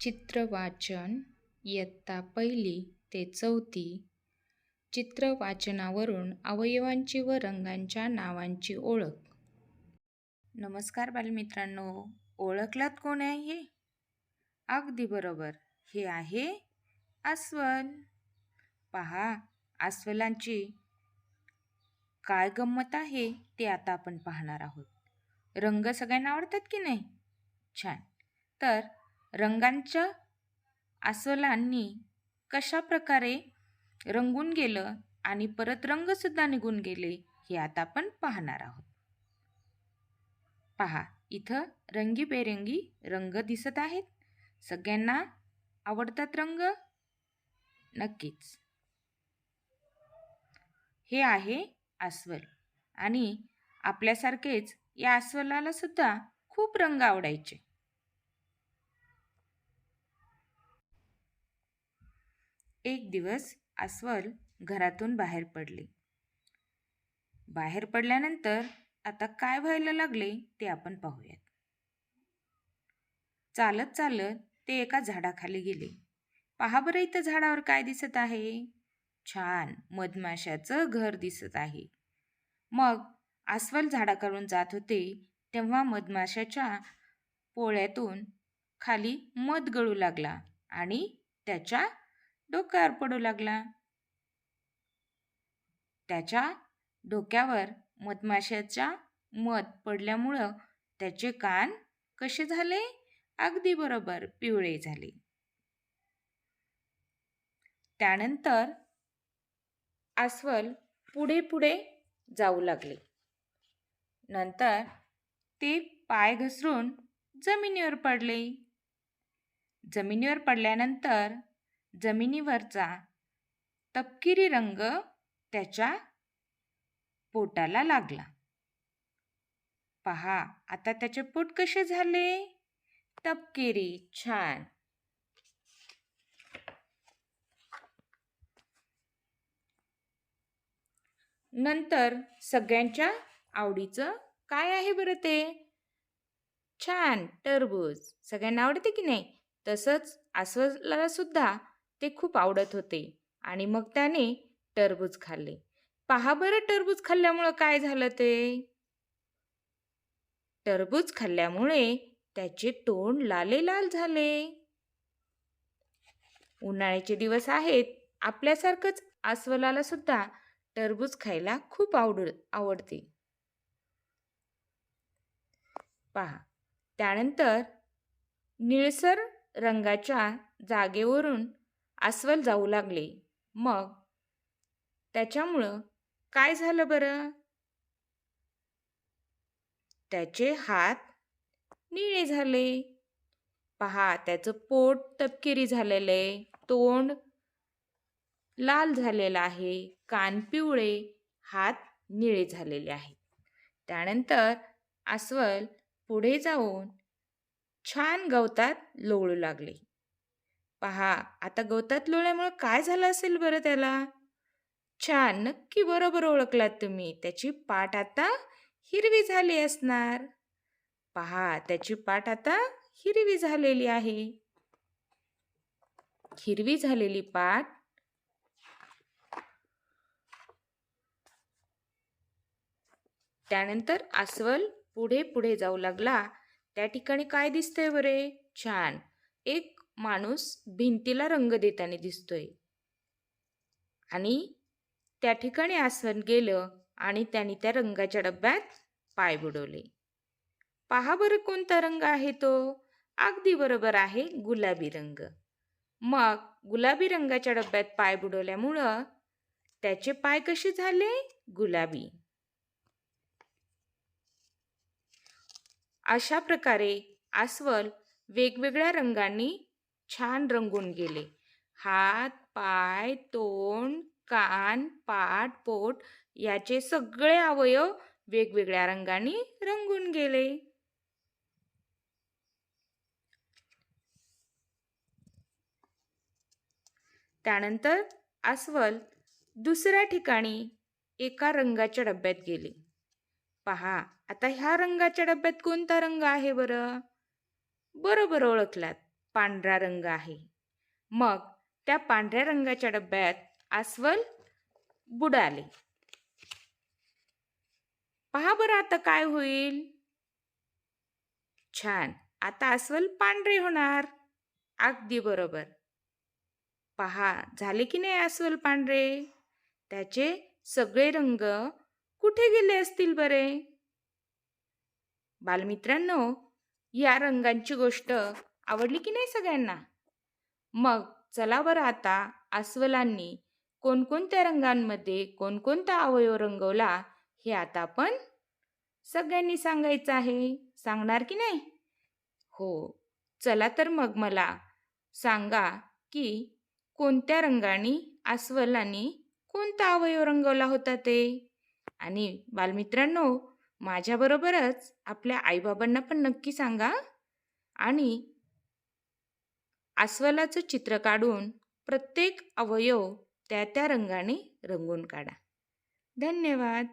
चित्रवाचन इयत्ता पहिली ते चौथी. चित्रवाचनावरून अवयवांची व रंगांच्या नावांची ओळख. नमस्कार बालमित्रांनो ओळखलात कोण आहे हे? अगदी बरोबर हे आहे अस्वल. पहा अस्वलांची काय गंमत आहे ते आता आपण पाहणार आहोत. रंग सगळ्यांना आवडतात की नाही? छान. तर रंगांच्या अस्वलांनी कशा प्रकारे रंगून गेलं आणि परत रंगसुद्धा निघून गेले हे आता आपण पाहणार आहोत. पहा इथं रंगीबेरंगी रंग दिसत आहेत. सगळ्यांना आवडतात रंग? नक्कीच. हे आहे अस्वल आणि आपल्यासारखेच या अस्वलाला सुद्धा खूप रंग आवडायचे. एक दिवस अस्वल घरातून बाहेर पडले. बाहेर पडल्यानंतर आता काय व्हायला लागले ते आपण पाहूयात. चालत चालत ते एका झाडाखाली गेले. पहा बरं इथं झाडावर काय दिसत आहे. छान मधमाशाचं घर दिसत आहे. मग अस्वल झाडाकडून जात होते तेव्हा मधमाशाच्या पोळ्यातून खाली मध गळू लागला आणि त्याच्या डोक्यावर पडू लागला. त्याच्या डोक्यावर मधमाशाच्या मध पडल्यामुळं त्याचे कान कसे झाले? अगदी बरोबर पिवळे झाले. त्यानंतर अस्वल पुढे पुढे जाऊ लागले. नंतर ते पाय घसरून जमिनीवर पडले. जमिनीवर पडल्यानंतर जमिनीवरचा तपकिरी रंग त्याच्या पोटाला लागला. पहा आता त्याचे पोट कसे झाले? तपकिरी छान. नंतर सगळ्यांच्या आवडीचं काय आहे बरं ते? छान टरबूज. सगळ्यांना आवडते की नाही? तसंच अस्वलाला सुद्धा ते खूप आवडत होते. आणि मग त्याने टरबूज खाल्ले. पहा बरं टरबूज खाल्ल्यामुळं काय झालं ते? टरबूज खाल्ल्यामुळे त्याचे तोंड लाले लाल झाले. उन्हाळ्याचे दिवस आहेत. आपल्यासारखंच अस्वलाला सुद्धा टरबूज खायला खूप आवड आवडते. पहा त्यानंतर निळसर रंगाच्या जागेवरून अस्वल जाऊ लागले. मग? त्याच्यामुळं काय झालं बरं? त्याचे हात निळे झाले. पहा त्याचं पोट तपकिरी झालेलं आहे. तोंड लाल झालेलं आहे. कान पिवळे हात निळे झालेले आहेत. त्यानंतर अस्वल पुढे जाऊन छान गवतात लोळू लागले. पहा आता गवतात लोळ्यामुळं काय झालं असेल बरं त्याला? छान नक्की बरोबर ओळखलात तुम्ही. त्याची पाठ आता हिरवी झाली असणार. पहा त्याची पाठ आता हिरवी झालेली आहे. हिरवी झालेली पाठ. त्यानंतर अस्वल पुढे पुढे जाऊ लागला. त्या ठिकाणी काय दिसतंय बरे? छान. एक माणूस भिंतीला रंग देताना दिसतोय. आणि त्या ठिकाणी अस्वल गेलं आणि त्याने त्या रंगाच्या डब्यात पाय बुडवले. पहा बरं कोणता रंग आहे तो. अगदी बरोबर आहे गुलाबी रंग. मग गुलाबी रंगाच्या डब्यात पाय बुडवल्यामुळं त्याचे पाय कसे झाले? गुलाबी. अशा प्रकारे अस्वल वेगवेगळ्या रंगांनी छान रंगून गेले. हात पाय तोंड कान पाठ पोट याचे सगळे अवयव वेगवेगळ्या रंगांनी रंगून गेले. त्यानंतर अस्वल दुसऱ्या ठिकाणी एका रंगाच्या डब्यात गेले. पहा आता ह्या रंगाच्या डब्यात कोणता रंग आहे बरं? बरोबर ओळखलात. पांढरा रंग आहे. मग त्या पांढऱ्या रंगाच्या डब्यात अस्वल बुडाले. पहा बरं आता काय होईल. छान आता अस्वल पांढरे होणार. अगदी बरोबर. पहा झाले की नाही अस्वल पांढरे? त्याचे सगळे रंग कुठे गेले असतील बरे? बालमित्रांनो या रंगांची गोष्ट आवडली की नाही सगळ्यांना? मग चला बरं आता अस्वलांनी कोणकोणत्या रंगांमध्ये कोणकोणता अवयव रंगवला हे आता आपण सगळ्यांनी सांगायचं आहे. सांगणार की नाही? हो चला तर मग मला सांगा की कोणत्या रंगाने अस्वलांनी कोणता अवयव रंगवला होता ते? आणि बालमित्रांनो माझ्याबरोबरच आपल्या आईबाबांना पण नक्की सांगा. आणि अस्वलाचं चित्र काढून प्रत्येक अवयव त्या त्या रंगाने रंगून काढा. धन्यवाद.